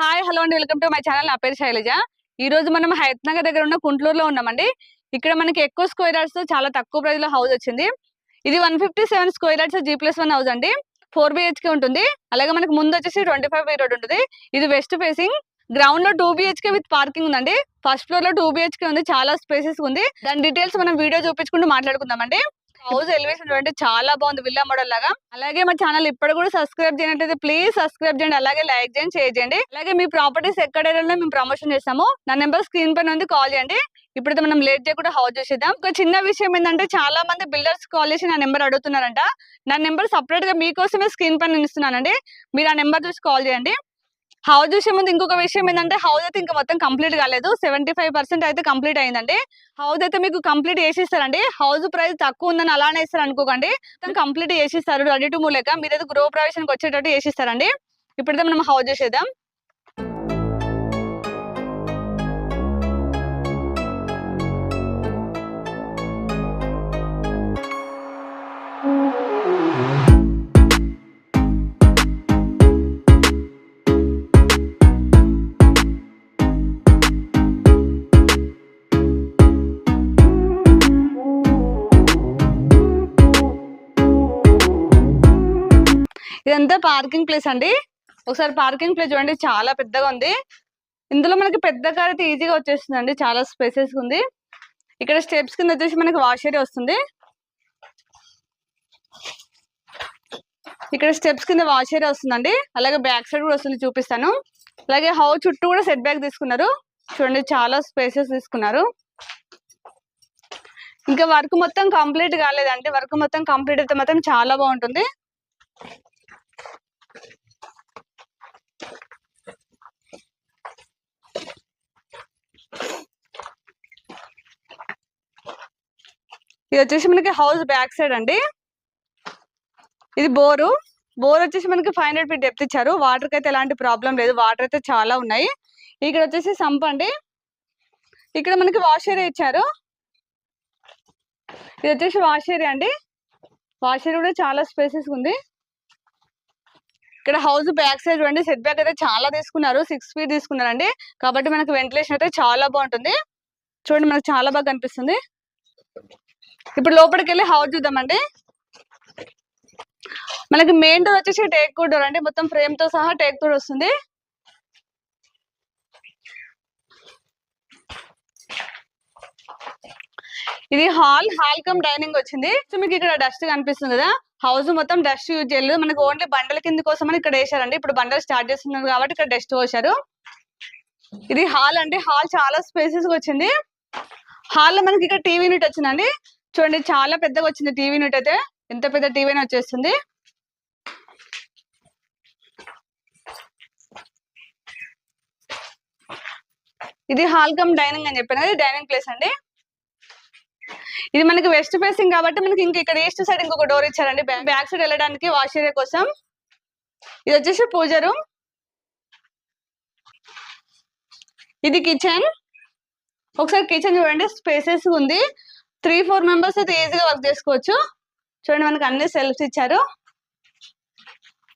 Hi hello అండి welcome to my channel నా పేరు శైలజ. ఈ రోజు మనం హైత్ నగర్ దగ్గర ఉన్న కుంట్లూరులో ఉన్నామండి. ఇక్కడ మనకి ఎక్కువ స్క్వేర్ యార్డ్స్ చాలా తక్కువ ప్రైస్లో హౌస్ వచ్చింది. ఇది one fifty seven square yards G plus one house అండి. ఫోర్ బిహెచ్కే ఉంటుంది. అలాగే మనకి ముందు వచ్చేసి ట్వంటీ ఫైవ్ రోడ్ ఉంటుంది. ఇది వెస్ట్ ఫేసింగ్ గ్రౌండ్లో టూ బిహెచ్కే విత్ పార్కింగ్ ఉందండి. ఫస్ట్ ఫ్లోర్లో టూ బిహెచ్కే ఉంది. చాలా స్పేసెస్ ఉంది. దాని డీటెయిల్స్ మనం వీడియో చూపించుకుంటూ మాట్లాడుకుందామండి. హౌస్ ఎలివేషన్ అంటే చాలా బాగుంది విల్లా మోడల్ లాగా. అలాగే మా ఛానల్ ఇప్పుడు కూడా సబ్స్క్రైబ్ చేయనట్లయితే ప్లీజ్ సబ్స్క్రైబ్ చేయండి అలాగే లైక్ చేయండి షేర్ చేయండి. అలాగే మీ ప్రాపర్టీస్ ఎక్కడ ఏరియాలో మేము ప్రమోషన్ చేస్తాము. నా నెంబర్ స్క్రీన్ పైన ఉంది కాల్ చేయండి. ఇప్పుడైతే మనం లేట్ చేయకుండా హౌస్ చేసేద్దాం. ఒక చిన్న విషయం ఏంటంటే చాలా మంది బిల్డర్స్ కాల్ చేసి నా నెంబర్ అడుగుతున్నారంట. నా నెంబర్ సపరేట్గా మీకోసమే స్క్రీన్ పైన ఇస్తున్నానండి మీరు ఆ నెంబర్ చూసి కాల్ చేయండి. హౌస్ చూసే ముందు ఇంకొక విషయం ఏంటంటే హౌస్ అయితే ఇంకా మొత్తం కంప్లీట్ కాలేదు. సెవెంటీ ఫైవ్ పర్సెంట్ అయితే కంప్లీట్ అయిందండి. హౌస్ అయితే మీకు కంప్లీట్ చేసిస్తారండి. హౌస్ ప్రైస్ తక్కువ ఉందని అలానే ఇస్తారు అనుకోకండి. కంప్లీట్ చేసిస్తారు. రెడీ టు మూవ్ లెక్క. మీరైతే గృహ ప్రవేశానికి వచ్చేటట్టు చేసిస్తారండి. ఇప్పుడైతే మనం హౌస్ చూసేద్దాం. ఇదంతా పార్కింగ్ ప్లేస్ అండి. ఒకసారి పార్కింగ్ ప్లేస్ చూడండి చాలా పెద్దగా ఉంది. ఇందులో మనకి పెద్ద కార్ అయితే ఈజీగా వచ్చేస్తుందండి. చాలా స్పేసెస్ ఉంది. ఇక్కడ స్టెప్స్ కింద వచ్చేసి మనకి వాష్ ఏరియా వస్తుంది. ఇక్కడ స్టెప్స్ కింద వాష్ ఏరియా వస్తుందండి. అలాగే బ్యాక్ సైడ్ కూడా వస్తుంది చూపిస్తాను. అలాగే హౌ చుట్టూ కూడా సెట్ బ్యాక్ తీసుకున్నారు. చూడండి చాలా స్పేసెస్ తీసుకున్నారు. ఇంకా వర్క్ మొత్తం కంప్లీట్ కాలేదండి. వర్క్ మొత్తం కంప్లీట్ అయితే మాత్రం చాలా బాగుంటుంది. ఇది వచ్చేసి మనకి హౌస్ బ్యాక్ సైడ్ అండి. ఇది బోరు. బోర్ వచ్చేసి మనకి ఫైవ్ హండ్రెడ్ ఫీట్ డెప్త్ ఇచ్చారు. వాటర్కి అయితే ఎలాంటి ప్రాబ్లం లేదు. వాటర్ అయితే చాలా ఉన్నాయి. ఇక్కడ వచ్చేసి సంప్ అండి. ఇక్కడ మనకి వాష్ ఏరియా ఇచ్చారు. ఇది వచ్చేసి వాష్ ఏరియా అండి. వాష్ ఏరియా కూడా చాలా స్పేసెస్ ఉంది. ఇక్కడ హౌస్ బ్యాక్ సైడ్ చూడండి. సెట్ బ్యాక్ అయితే చాలా తీసుకున్నారు. సిక్స్ ఫీట్ తీసుకున్నారండి. కాబట్టి మనకి వెంటిలేషన్ అయితే చాలా బాగుంటుంది. చూడండి మనకు చాలా బాగా కనిపిస్తుంది. ఇప్పుడు లోపలికి వెళ్ళి హౌస్ చూద్దామండి. మనకి మెయిన్ డోర్ వచ్చేసి టేక్ డోర్ అండి. మొత్తం ఫ్రేమ్తో సహా టేక్ డోర్ వస్తుంది. ఇది హాల్ హాల్ కమ్ డైనింగ్ వచ్చింది. సో మీకు ఇక్కడ డస్ట్ కనిపిస్తుంది కదా. హౌస్ మొత్తం డస్ట్ యూజ్ చేయలేదు. మనకి ఓన్లీ బండల కింద కోసం ఇక్కడ వేసారండి ఇప్పుడు బండలు స్టార్ట్ చేస్తున్నారు కాబట్టి ఇక్కడ డస్ట్ పోసారు ఇది హాల్ అండి. హాల్ చాలా స్పేసెస్ వచ్చింది. హాల్లో మనకి ఇక్కడ టీవీ యూనిట్ వచ్చిందండి. చూడండి చాలా పెద్దగా వచ్చింది టీవీ యూనిట్ అయితే. ఎంత పెద్ద టీవీ వచ్చేస్తుంది. ఇది హాల్ కమ్ డైనింగ్ అని చెప్పాను కదా డైనింగ్ ప్లేస్ అండి. ఇది మనకి వెస్ట్ ఫేసింగ్ కాబట్టి మనకి ఇంకా ఇక్కడ ఈస్ట్ సైడ్ ఇంకొక డోర్ ఇచ్చారండి. బ్యాక్ సైడ్ వెళ్ళడానికి వాష్ ఏరియా కోసం. ఇది వచ్చేసి పూజ రూమ్. ఇది కిచెన్. ఒకసారి కిచెన్ చూడండి స్పేసెస్ ఉంది. త్రీ ఫోర్ మెంబర్స్ అయితే ఈజీగా వర్క్ చేసుకోవచ్చు. చూడండి మనకి అన్ని సెల్ఫ్స్ ఇచ్చారు.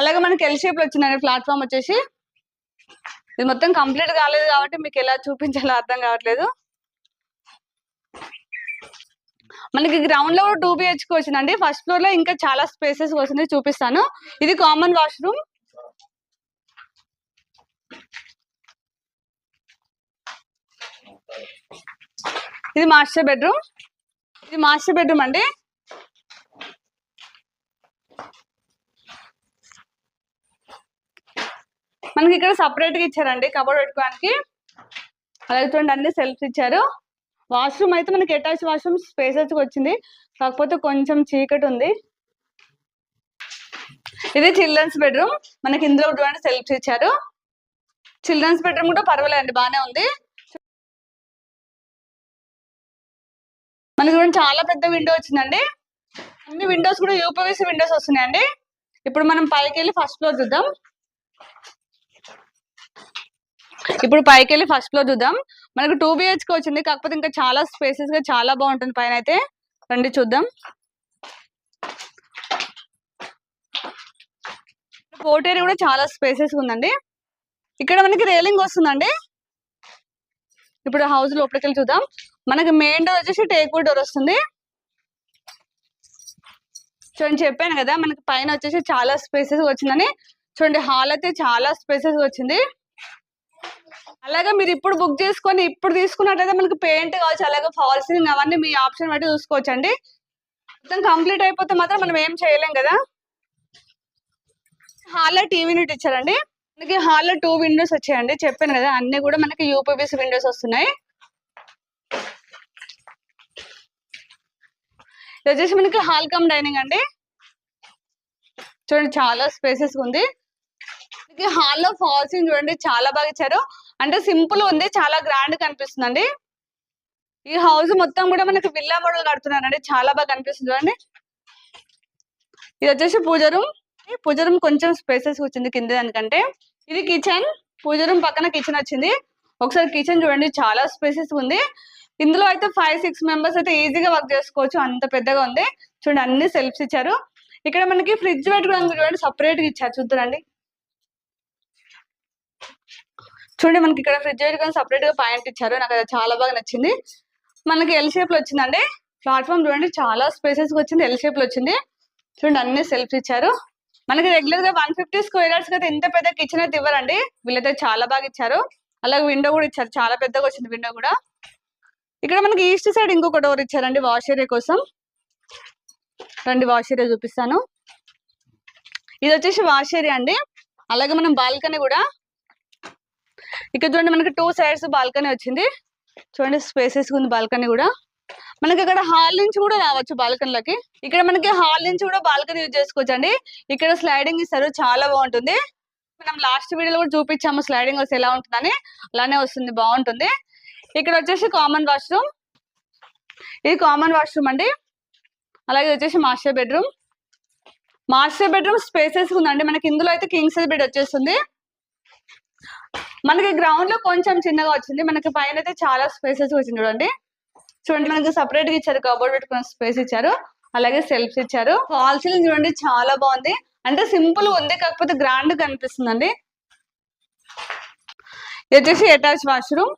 అలాగే మనకి ఎల్ షేప్లో వచ్చిందండి ప్లాట్ఫామ్ వచ్చేసి. ఇది మొత్తం కంప్లీట్ కాలేదు కాబట్టి మీకు ఎలా చూపించాలో అర్థం కావట్లేదు. మనకి గ్రౌండ్లో కూడా టూ బిహెచ్కి వచ్చిందండి. ఫస్ట్ ఫ్లోర్లో ఇంకా చాలా స్పేసెస్ వచ్చింది చూపిస్తాను. ఇది కామన్ వాష్రూమ్ ఇది మాస్టర్ బెడ్రూమ్ ఇది మాస్టర్ బెడ్రూమ్ అండి. మనకి ఇక్కడ సపరేట్గా ఇచ్చారండి కబోర్డ్ పెట్టుకోవడానికి. అలాగే చూడండి అన్ని సెల్ఫ్ ఇచ్చారు. వాష్రూమ్ అయితే మనకి అటాచ్ వాష్రూమ్ స్పేసెస్ వచ్చింది. కాకపోతే కొంచెం చీకటి ఉంది. ఇది చిల్డ్రన్స్ బెడ్రూమ్ మనకి ఇందులో చూడండి సెల్ఫ్స్ ఇచ్చారు. చిల్డ్రన్స్ బెడ్రూమ్ కూడా పర్వాలేదండి బాగానే ఉంది. మనకి చూడండి చాలా పెద్ద విండో వచ్చిందండి. అన్ని విండోస్ కూడా యూపీవీసీ విండోస్ వస్తున్నాయండి. ఇప్పుడు మనం పైకి వెళ్ళి ఫస్ట్ ఫ్లోర్ చూద్దాం. ఇప్పుడు పైకి వెళ్ళి ఫస్ట్ ఫ్లోర్ చూద్దాం. మనకు టూ బిహెచ్కి వచ్చింది. కాకపోతే ఇంకా చాలా స్పేసెస్గా చాలా బాగుంటుంది పైన అయితే. రండి చూద్దాం. కోట్ ఏరియా కూడా చాలా స్పేసెస్ ఉందండి. ఇక్కడ మనకి రేలింగ్ వస్తుందండి. ఇప్పుడు హౌస్ లోపలికి వెళ్ళి చూద్దాం. మనకి మెయిన్ డోర్ వచ్చేసి టేక్వుడ్ డోర్ వస్తుంది. చూడండి చెప్పాను కదా మనకి పైన వచ్చేసి చాలా స్పేసెస్ వచ్చిందని. చూడండి హాల్ అయితే చాలా స్పేసెస్ వచ్చింది. అలాగే మీరు ఇప్పుడు బుక్ చేసుకొని ఇప్పుడు తీసుకున్నట్టయితే మనకి పెయింట్ కావచ్చు అలాగే ఫాల్ సీలింగ్ అవన్నీ మీ ఆప్షన్ బట్టి చూసుకోవచ్చు అండి మొత్తం కంప్లీట్ అయిపోతే మాత్రం మనం ఏం చేయలేం కదా. హాల్లో టీవీ యూనిట్ ఇచ్చారండి. మనకి హాల్లో టూ విండోస్ వచ్చాయండి. చెప్పాను కదా అన్ని కూడా మనకి యూపీబీసీ విండోస్ వస్తున్నాయి. ఇది వచ్చేసి మనకి హాల్ కమ్ డైనింగ్ అండి. చూడండి చాలా స్పేసెస్ ఉంది. మనకి హాల్లో ఫాల్సింగ్ చూడండి చాలా బాగా ఇచ్చారు. అంటే సింపుల్ ఉంది చాలా గ్రాండ్ కనిపిస్తుందండి. ఈ హౌస్ మొత్తం కూడా మనకి విల్లా మోడల్ కడుతున్నారండి. చాలా బాగా కనిపిస్తుంది చూడండి. ఇది వచ్చేసి పూజ రూమ్. పూజ రూమ్ కొంచెం స్పేసెస్ వచ్చింది కింద దానికంటే. ఇది కిచెన్. పూజ రూమ్ పక్కన కిచెన్ వచ్చింది. ఒకసారి కిచెన్ చూడండి చాలా స్పేసెస్ ఉంది. ఇందులో అయితే ఫైవ్ సిక్స్ మెంబర్స్ అయితే ఈజీగా వర్క్ చేసుకోవచ్చు. అంత పెద్దగా ఉంది. చూడండి అన్ని సెల్ఫ్స్ ఇచ్చారు. ఇక్కడ మనకి ఫ్రిడ్జ్ పెట్టుకోవడానికి చూడండి సపరేట్గా ఇచ్చారు. చూద్దరండి. చూడండి మనకి ఇక్కడ ఫ్రిడ్జ్ పెట్టుకొని సపరేట్గా పాయింట్ ఇచ్చారు. నాకు అది చాలా బాగా నచ్చింది. మనకి ఎల్ షేప్లో వచ్చిందండి. ప్లాట్ఫామ్ చూడండి చాలా స్పేసెస్ వచ్చింది. ఎల్ షేప్లో వచ్చింది. చూడండి అన్ని సెల్ఫ్స్ ఇచ్చారు. మనకి రెగ్యులర్గా వన్ ఫిఫ్టీ స్క్వేర్ యార్డ్స్ అయితే ఇంత పెద్ద కిచెన్ అయితే ఇవ్వరండి. వీళ్ళైతే చాలా బాగా ఇచ్చారు. అలాగే విండో కూడా ఇచ్చారు. చాలా పెద్దగా వచ్చింది విండో కూడా. ఇక్కడ మనకి ఈస్ట్ సైడ్ ఇంకొక డోర్ ఇచ్చారండి వాష్ ఏరియా కోసం. రండి వాష్ ఏరియా చూపిస్తాను. ఇది వచ్చేసి వాష్ ఏరియా అండి. అలాగే మనం బాల్కనీ కూడా. ఇక్కడ చూడండి మనకి టూ సైడ్స్ బాల్కనీ వచ్చింది. చూడండి స్పేసెస్ ఉంది బాల్కనీ కూడా. మనకి ఇక్కడ హాల్ నుంచి కూడా రావచ్చు బాల్కనీలకి. ఇక్కడ మనకి హాల్ నుంచి కూడా బాల్కనీ యూజ్ చేసుకోవచ్చు అండి ఇక్కడ స్లైడింగ్ ఇస్తారు చాలా బాగుంటుంది. మనం లాస్ట్ వీడియోలో కూడా చూపించాము స్లైడింగ్ వస్తే ఎలా ఉంటుందని. అలానే వస్తుంది బాగుంటుంది. ఇక్కడ వచ్చేసి కామన్ వాష్రూమ్ ఇది కామన్ వాష్రూమ్ అండి. అలాగే ఇది వచ్చేసి master bedroom master bedroom spaces ఉందండి. మనకి ఇందులో అయితే కింగ్ సైజ్ బెడ్ వచ్చేస్తుంది. మనకి గ్రౌండ్లో కొంచెం చిన్నగా వచ్చింది. మనకి పైన అయితే చాలా స్పేసెస్ వచ్చింది చూడండి. చూడండి మనకి సపరేట్గా ఇచ్చారు. కబోర్డ్ పెట్టుకున్న స్పేస్ ఇచ్చారు. అలాగే సెల్ఫ్స్ ఇచ్చారు. ఫాల్ సీలింగ్ చూడండి చాలా బాగుంది. అంటే సింపుల్ ఉంది కాకపోతే గ్రాండ్ కనిపిస్తుంది ఇది వచ్చేసి అటాచ్ వాష్రూమ్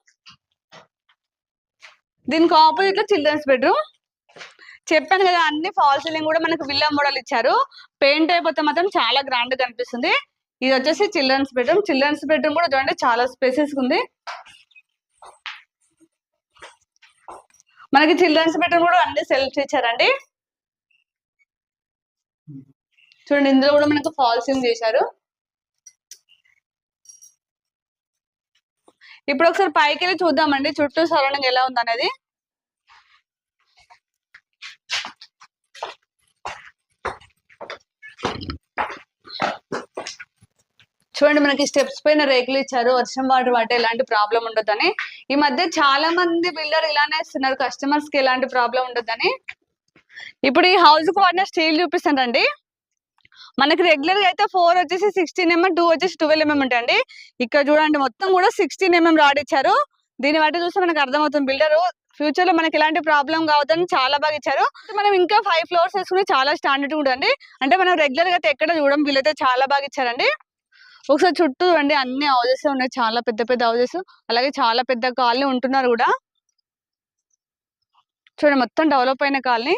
దీనికి ఆపోజిట్లో చిల్డ్రన్స్ బెడ్రూమ్ చెప్పాను కదా అన్ని ఫాల్ సీలింగ్ కూడా మనకు విల్లా మోడల్ ఇచ్చారు. పెయింట్ అయిపోతే మాత్రం చాలా గ్రాండ్ కనిపిస్తుంది. ఇది వచ్చేసి చిల్డ్రన్స్ బెడ్రూమ్ చిల్డ్రన్స్ బెడ్రూమ్ కూడా చూడండి చాలా స్పేసెస్ ఉంది. మనకి చిల్డ్రన్స్ బెడ్రూమ్ కూడా అన్ని సెల్ఫ్ ఇచ్చారండి. చూడండి ఇందులో కూడా మనకు ఫాల్ సీలింగ్ చేశారు. ఇప్పుడు ఒకసారి పైకి వెళ్ళి చూద్దామండి. చుట్టూ సరౌండింగ్ ఎలా ఉంది అనేది చూడండి మనకి స్టెప్స్ పైన రేకులు ఇచ్చారు. వర్షం వాటర్ పట్టే ఎలాంటి ప్రాబ్లం ఉండొద్దని ఈ మధ్య చాలా మంది బిల్డర్ ఇలానే ఇస్తున్నారు కస్టమర్స్కి ఎలాంటి ప్రాబ్లం ఉండొద్దని ఇప్పుడు ఈ హౌస్కు వాడిన స్టీల్ చూపిస్తానండి మనకి రెగ్యులర్గా అయితే ఫోర్ వచ్చేసి సిక్స్టీన్ ఎంఎం టూ వచ్చేసి ట్వెల్వ్ ఎంఎం ఉంటాయండి. ఇక్కడ చూడండి మొత్తం కూడా సిక్స్టీన్ ఎంఎం రాడ్ ఇచ్చారు దీన్ని బట్టి చూస్తే మనకు అర్థమవుతుంది బిల్డర్ ఫ్యూచర్లో మనకి ఎలాంటి ప్రాబ్లం కావద్దని చాలా బాగా ఇచ్చారు. మనం ఇంకా ఫైవ్ ఫ్లోర్స్ వేసుకుని చాలా స్టాండర్డ్ ఉండండి అంటే మనం రెగ్యులర్గా అయితే ఎక్కడ చూడడం వీళ్ళైతే చాలా బాగా ఇచ్చారండి. ఒకసారి చుట్టూ అండి అన్ని హౌజెస్ ఉన్నాయి. చాలా పెద్ద పెద్ద హౌజెస్ అలాగే చాలా పెద్ద కాలనీ ఉంటున్నారు కూడా. చూడండి మొత్తం డెవలప్ అయిన కాలనీ.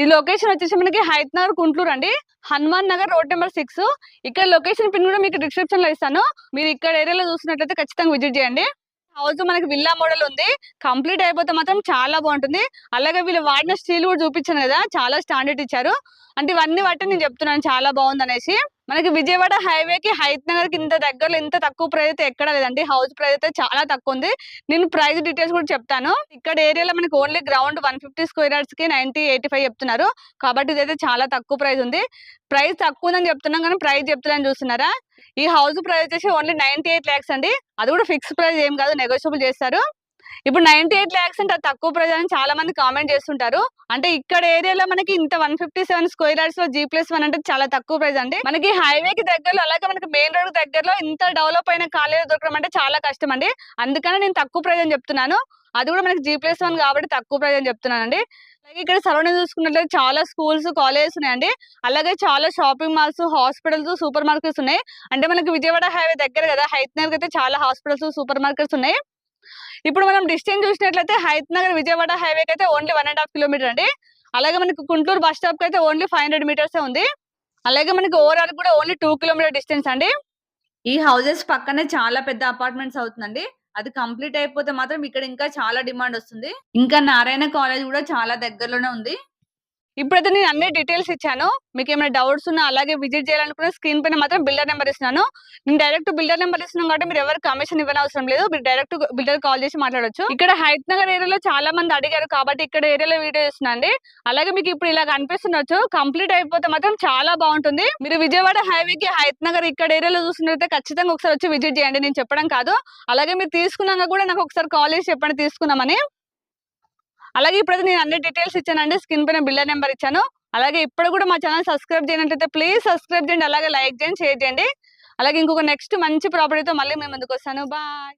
ఈ లొకేషన్ వచ్చేసి మనకి హైత్ గుంటూరు అండి. Hanuman Nagar road number six. ఇక్కడ లొకేషన్ పిన్ కూడా మీకు డిస్క్రిప్షన్లో ఇస్తాను. మీరు ఇక్కడ ఏరియాలో చూసినట్లయితే ఖచ్చితంగా విజిట్ చేయండి. హౌస్ మనకి విల్లా మోడల్ ఉంది. కంప్లీట్ అయిపోతే మాత్రం చాలా బాగుంటుంది. అలాగే వీళ్ళు వాడిన స్టీల్ కూడా చూపించాను కదా చాలా స్టాండర్డ్ ఇచ్చారు. అంటే ఇవన్నీ బట్టి నేను చెప్తున్నాను చాలా బాగుంది అనేసి మనకి విజయవాడ హైవే కి హైత్ నగర్కి ఇంత దగ్గరలో ఇంత తక్కువ ప్రైస్ అయితే ఎక్కడ లేదండి. హౌస్ ప్రైస్ అయితే చాలా తక్కువ ఉంది. నేను ప్రైస్ డీటెయిల్స్ కూడా చెప్తాను. ఇక్కడ ఏరియాలో మనకి only ground one fifty square యార్డ్స్కి ninety eighty five చెప్తున్నారు. కాబట్టి ఇదైతే చాలా తక్కువ ప్రైస్ ఉంది. ప్రైస్ తక్కువ ఉందని చెప్తున్నాం కానీ ప్రైస్ చెప్తున్నాను చూస్తున్నారా? ఈ హౌస్ ప్రైస్ వచ్చేసి ఓన్లీ నైన్టీ ఎయిట్ ల్యాక్స్ అండి. అది కూడా ఫిక్స్ ప్రైస్ ఏం కాదు నెగోషియబుల్ చేస్తారు. ఇప్పుడు నైన్టీ ఎయిట్ ల్యాక్స్ అంటే తక్కువ ప్రైస్ చాలా మంది కామెంట్ చేస్తుంటారు. అంటే ఇక్కడ ఏరియాలో మనకి ఇంత వన్ ఫిఫ్టీ సెవెన్ స్క్వేర్ యార్డ్స్లో జీ ప్లస్ వన్ అంటే చాలా తక్కువ ప్రైస్ అండి. మనకి హైవే కి దగ్గరలో అలాగే మనకి మెయిన్ రోడ్ దగ్గరలో ఇంత డెవలప్ అయిన కాలేజ్ దొరకడం అంటే చాలా కష్టం అండి. అందుకనే నేను తక్కువ ప్రైజ్ అని చెప్తున్నాను. అది కూడా మనకి జీ ప్లస్ వన్ కాబట్టి తక్కువ ప్రైజ్ అని చెప్తున్నానండి. అలాగే ఇక్కడ సరౌండింగ్ చూసుకున్నట్లయితే చాలా స్కూల్స్ కాలేజెస్ ఉన్నాయండి. అలాగే చాలా shopping malls hospitals super markets ఉన్నాయి. అంటే మనకి విజయవాడ హైవే దగ్గర కదా హైత్ నగర్ అయితే చాలా హాస్పిటల్స్ సూపర్ మార్కెట్స్ ఉన్నాయి. ఇప్పుడు మనం డిస్టెన్స్ చూసినట్లయితే హైత్ నగర్ విజయవాడ హైవే అయితే only one and half kilometre అండి. అలాగే మనకి గుంటూరు బస్ స్టాప్కి అయితే ఓన్లీ ఫైవ్ హండ్రెడ్ మీటర్స్ ఉంది. అలాగే మనకి ఓవరాల్ కూడా ఓన్లీ టూ కిలోమీటర్ డిస్టెన్స్ అండి. ఈ హౌసెస్ పక్కనే చాలా పెద్ద అపార్ట్మెంట్స్ అవుతుందండి. అది కంప్లీట్ అయిపోతే మాత్రం ఇక్కడ ఇంకా చాలా డిమాండ్ వస్తుంది. ఇంకా నారాయణ కాలేజ్ కూడా చాలా దగ్గరలోనే ఉంది. ఇప్పుడైతే నేను అన్ని డీటెయిల్స్ ఇచ్చాను. మీకు ఏమైనా డౌట్స్ ఉన్నా అలాగే విజిట్ చేయాలనుకున్న స్క్రీన్ పైన మాత్రం బిల్డర్ నెంబర్ ఇస్తున్నాను. నేను డైరెక్ట్ బిల్డర్ నెంబర్ ఇస్తున్నాను కాబట్టి మీరు ఎవరు కమిషన్ ఇవ్వనవసరం లేదు. మీరు డైరెక్ట్ బిల్డర్ కాల్ చేసి మాట్లాడవచ్చు ఇక్కడ హైత్ నగర్ ఏరియాలో చాలా మంది అడిగారు కాబట్టి ఇక్కడ ఏరియాలో వీడియో ఇస్తున్నాండి అలాగే మీకు ఇప్పుడు ఇలా కనిపిస్తుండొచ్చు కంప్లీట్ అయిపోతే మాత్రం చాలా బాగుంటుంది. మీరు విజయవాడ హైవే కి హైత్ నగర్ ఇక్కడ ఏరియాలో చూస్తున్నట్లయితే ఖచ్చితంగా ఒకసారి వచ్చి విజిట్ చేయండి. నేను చెప్పడం కాదు. అలాగే మీరు తీసుకున్నాక కూడా నాకు ఒకసారి కాల్ చేసి చెప్పండి తీసుకున్నామని అలాగే ఇప్పుడైతే నేను అన్ని డీటెయిల్స్ ఇచ్చానండి. స్క్రీన్ పైన బిల్డర్ నెంబర్ ఇచ్చాను. అలాగే ఇప్పుడు కూడా మా ఛానల్ సబ్స్క్రైబ్ చేయనట్లయితే ప్లీజ్ సబ్స్క్రైబ్ చేయండి. అలాగే లైక్ చేయండి షేర్ చేయండి. అలాగే ఇంకొక నెక్స్ట్ మంచి ప్రాపర్టీతో మళ్ళీ మేము ముందుకు వస్తాను. బాయ్